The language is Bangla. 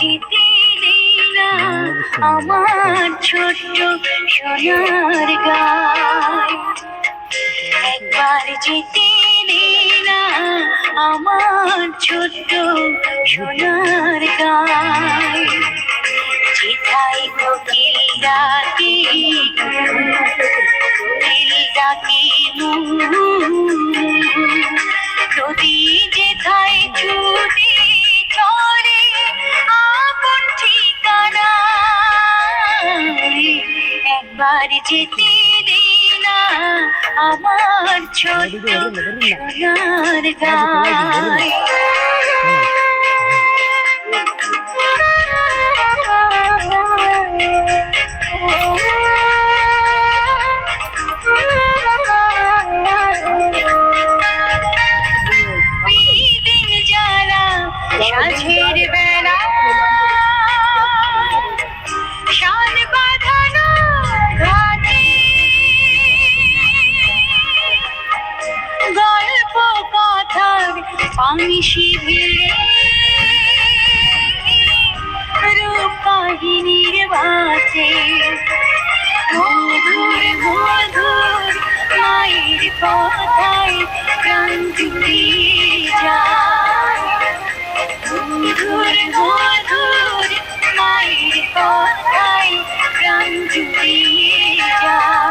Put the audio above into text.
জিতে লীলা আমার ছোট্ট সোনার গায়। একবার জিতে না আমার ছোট্ট সোনার গায়ে। জিতাই কোকিল ডাকে কোকিল ডাকে নদী যেথায় চু একবার যেতে না আমার ছোট্ট সোনার গায়। বিদিন বেলা পাংশি ভিড়ে রূপ কাহিনীর বাঁচে মধুর মধুর মায়ের কথায় প্রাণ যায় মধুর মধুর মায়ের কথায় প্রাণ জুড়িয়ে যায়